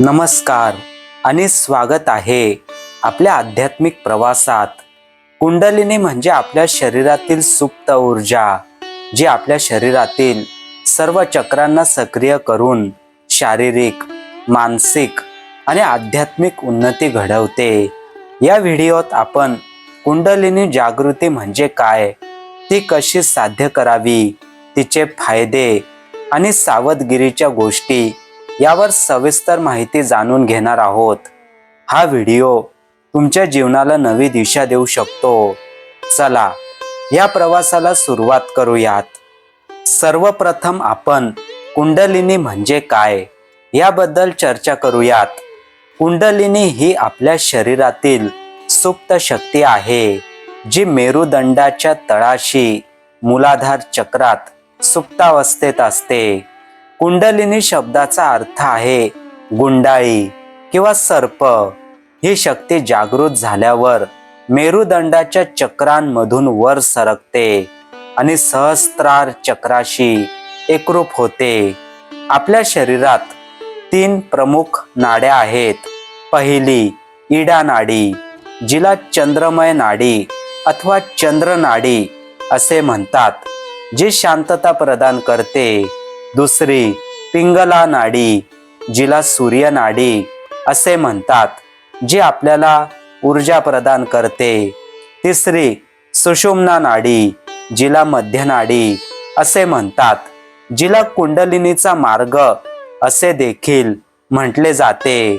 नमस्कार आणि स्वागत आहे आपल्या आध्यात्मिक प्रवासात. कुंडलिनी म्हणजे आपल्या शरीरातील सुप्त ऊर्जा जी आपल्या शरीरातील सर्व चक्रांना सक्रिय करून शारीरिक मानसिक आणि आध्यात्मिक उन्नती घडवते. या व्हिडिओत आपण कुंडलिनी जागृती म्हणजे काय ती कशी साध्य करावी तिचे फायदे आणि सावधगिरीच्या गोष्टी यावर सविस्तर माहिती जाणून घेणार आहोत. हा व्हिडिओ तुमच्या जीवनाला नवी दिशा देऊ शकतो. चला या प्रवासाला सुरुवात करूयात. सर्वप्रथम आपण कुंडलिनी म्हणजे काय याबद्दल चर्चा करूयात. कुंडलिनी ही आपल्या शरीरातील सुप्त शक्ती आहे जी मेरुदंडाच्या तळाशी मूलाधार चक्रात सुप्तावस्थेत असते. कुंडलिनी शब्दाचा अर्थ आहे गुंडाळी किंवा सर्प. ही शक्ती जागृत झाल्यावर मेरुदंडाच्या चक्रांमधून वर सरकते आणि सहस्त्रार चक्राशी एकरूप होते. आपल्या शरीरात तीन प्रमुख नाड्या आहेत. पहिली इडा नाडी जिला चंद्रमय नाडी अथवा चंद्र नाडी असे म्हणतात जी शांतता प्रदान करते. दुसरी पिंगला नाडी जिला सूर्य नाडी असे म्हणतात जी आपल्याला ऊर्जा प्रदान करते. तिसरी सुषुम्ना नाडी जिला मध्यनाडी असे म्हणतात जिला कुंडलिनीचा मार्ग असे देखील म्हटले जाते.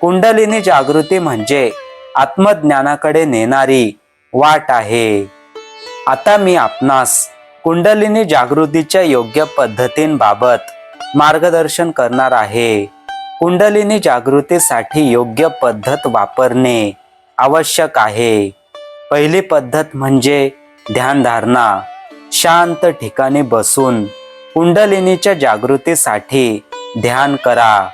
कुंडलिनी जागृती म्हणजे आत्मज्ञानाकडे नेणारी वाट आहे. आता मी आपणास कुंडलिनी जागृतीच्या योग्य पद्धतींबाबत मार्गदर्शन करणार आहे. कुंडलिनी जागृतीसाठी योग्य पद्धत वापरणे आवश्यक आहे. पहिली पद्धत म्हणजे ध्यानधारणा शांत ठिकाणी बसून कुंडलिनीच्या जागृतीसाठी ध्यान करा.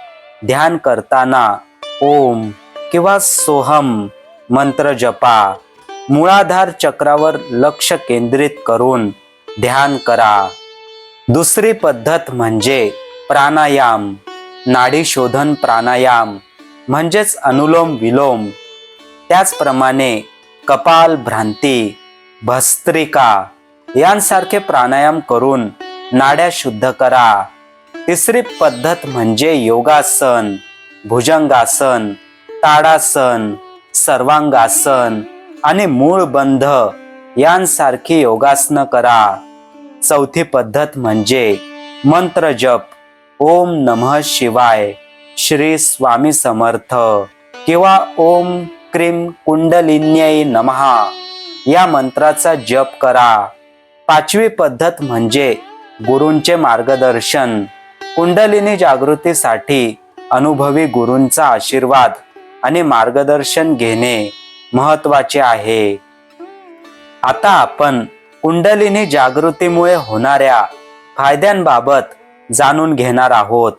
ध्यान करताना ओम किंवा सोहम मंत्र जपा. मुळाधार चक्रावर लक्ष केंद्रित करून ध्यान करा. दुसरी पद्धत म्हणजे प्राणायाम. नाडी शोधन प्राणायाम म्हणजेच अनुलोम विलोम. त्याचप्रमाणे कपाल भ्रांती भस्त्रिका यांसारखे प्राणायाम करून नाड्या शुद्ध करा. तिसरी पद्धत म्हणजे योगासन भुजंगासन ताडासन सर्वांगासन आणि मूळ बंध यांसारखी योगासनं करा. चौथी पद्धत म्हणजे मंत्र जप. ओम नमः शिवाय. श्री स्वामी समर्थ. किंवा ओम क्रीम कुंडलिन्यय नमहा या मंत्राचा जप करा. पाचवी पद्धत म्हणजे गुरूंचे मार्गदर्शन. कुंडलिनी जागृतीसाठी अनुभवी गुरूंचा आशीर्वाद आणि मार्गदर्शन घेणे महत्त्वाचे आहे. आता आपण कुंडलिनी जागृतीमुळे होणाऱ्या फायद्यांबाबत जाणून घेणार आहोत.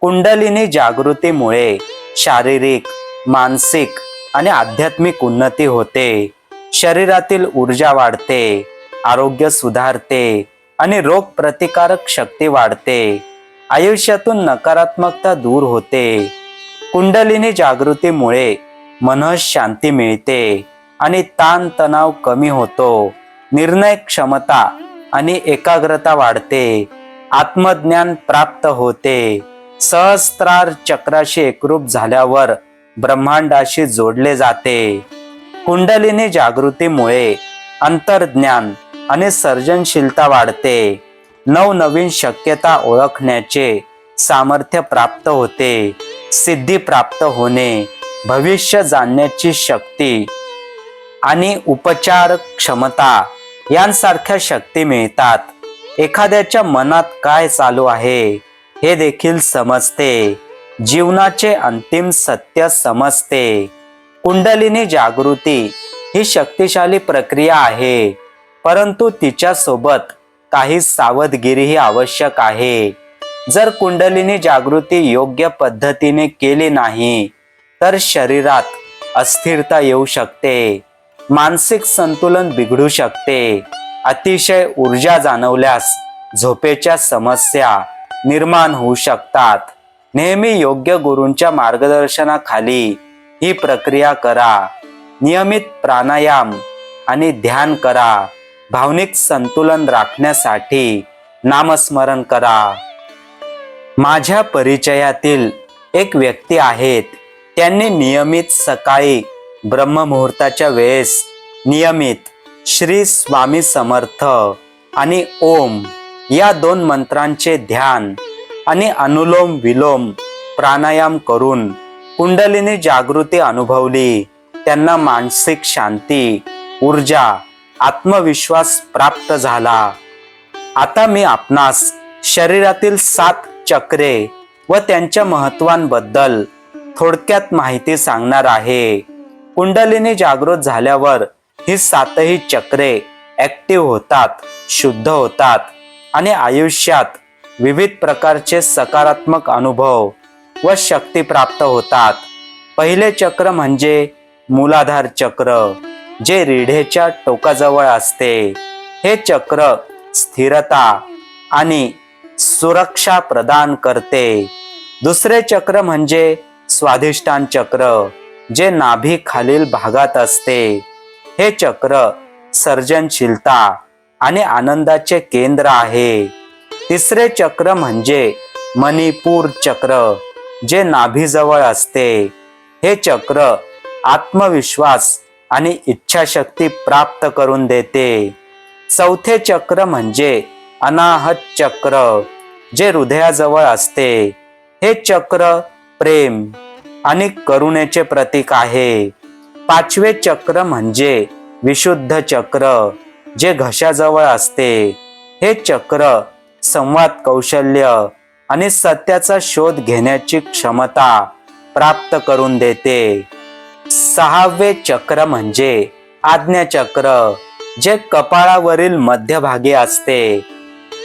कुंडलिनी जागृतीमुळे शारीरिक मानसिक आणि आध्यात्मिक उन्नती होते. शरीरातील ऊर्जा वाढते आरोग्य सुधारते आणि रोगप्रतिकारक शक्ती वाढते. आयुष्यातून नकारात्मकता दूर होते. कुंडलिनी जागृतीमुळे मनस शांती मिळते. आणि ताणतणाव कमी होतो. निर्णय क्षमता आणि एकाग्रता वाढते. आत्मज्ञान प्राप्त होते. सहस्त्रार चक्राशी एकरूप झाल्यावर ब्रह्मांडाशी जोडले जाते. कुंडलिनी जागृतीमुळे अंतर्ज्ञान आणि सर्जनशीलता वाढते. नवनवीन शक्यता ओळखण्याचे सामर्थ्य प्राप्त होते. सिद्धी प्राप्त होणे भविष्य जाणण्याची शक्ती आणि उपचार क्षमता यांसारख्या शक्ती मिळतात. एखाद्याच्या मनात काय चालू आहे हे देखील समजते. जीवनाचे अंतिम सत्य समजते. कुंडलिनी जागृती ही शक्तिशाली प्रक्रिया आहे परंतु तिच्यासोबत काही सावधगिरीही आवश्यक आहे. जर कुंडलिनी जागृती योग्य पद्धतीने केली नाही तर शरीरात अस्थिरता येऊ शकते. मानसिक संतुलन बिघडू शकते. अतिशय ऊर्जा जाणवल्यास झोपेच्या समस्या निर्माण होऊ शकतात. नेहमी योग्य गुरूंच्या मार्गदर्शनाखाली ही प्रक्रिया करा. नियमित प्राणायाम आणि ध्यान करा. भावनिक संतुलन राखण्यासाठी नामस्मरण करा. माझ्या परिचयातील एक व्यक्ती आहेत. त्यांनी नियमित सकाळी ब्रह्ममुहूर्ताच्या वेळेस नियमित श्री स्वामी समर्थ आणि ओम या दोन मंत्रांचे ध्यान आणि अनुलोम विलोम प्राणायाम करून कुंडलिनी जागृती अनुभवली त्यांना मानसिक शांती ऊर्जा आत्मविश्वास प्राप्त झाला. आता मी आपणास शरीरातील सात चक्रे व त्यांच्या महत्वांबद्दल थोडक्यात माहिती सांगणार आहे. कुंडलिनी जागृत झाल्यावर ही सातही चक्रे ऍक्टिव्ह होतात शुद्ध होतात आणि आयुष्यात विविध प्रकारचे सकारात्मक अनुभव व शक्ती प्राप्त होतात. पहिले चक्र म्हणजे मूलाधार चक्र जे रिढेच्या टोकाजवळ असते. हे चक्र स्थिरता आणि सुरक्षा प्रदान करते. दुसरे चक्र म्हणजे स्वाधिष्ठान चक्र जे नाभी खालील भागात असते. हे चक्र सर्जनशीलता आणि आनंदाचे केंद्र आहे. तिसरे चक्र म्हणजे मणिपूर चक्र जे नाभीजवळ असते. हे चक्र आत्मविश्वास आणि इच्छाशक्ती प्राप्त करून देते. चौथे चक्र म्हणजे अनाहत चक्र जे हृदयाजवळ असते. हे चक्र प्रेम आणि करुणेचे प्रतीक आहे. पाचवे चक्र म्हणजे विशुद्ध चक्र जे घशाजवळ असते. हे चक्र संवाद कौशल्य आणि सत्याचा शोध घेण्याची क्षमता प्राप्त करून देते. सहावे चक्र म्हणजे आज्ञाचक्र जे कपाळावरील मध्यभागी असते.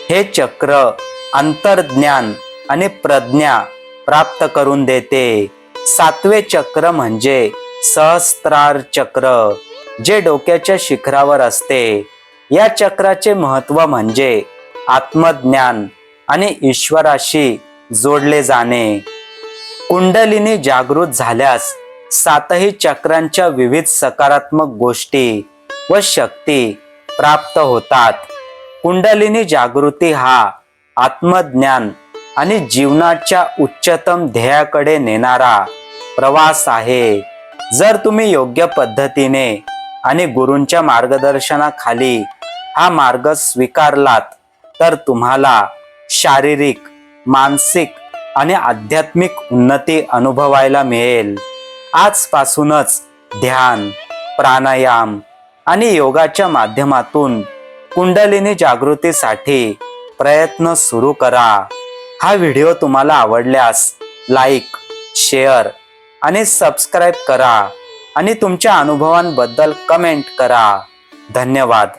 हे चक्र अंतर्ज्ञान आणि प्रज्ञा प्राप्त करून देते. सातवे चक्र म्हणजे सहस्त्रार चक्र जे डोक्याच्या शिखरावर असते. या चक्राचे महत्त्व म्हणजे आत्मज्ञान आणि ईश्वराशी जोडले जाणे. कुंडलिनी जागृत झाल्यास सातही चक्रांच्या विविध सकारात्मक गोष्टी व शक्ती प्राप्त होतात. कुंडलिनी जागृती हा आत्मज्ञान आणि जीवनाच्या उच्चतम ध्येयाकडे नेणारा प्रवास आहे. जर तुम्ही योग्य पद्धतीने आणि गुरूंच्या मार्गदर्शनाखाली हा मार्ग स्वीकारलात तर तुम्हाला शारीरिक मानसिक आणि आध्यात्मिक उन्नती अनुभवायला मिळेल. आजपासूनच ध्यान प्राणायाम आणि योगाच्या माध्यमातून कुंडलिनी जागृतीसाठी प्रयत्न सुरू करा. हा व्हिडिओ तुम्हाला आवडल्यास लाईक शेअर आणि सबस्क्राईब करा आणि तुमच्या अनुभवांबद्दल कमेंट करा. धन्यवाद.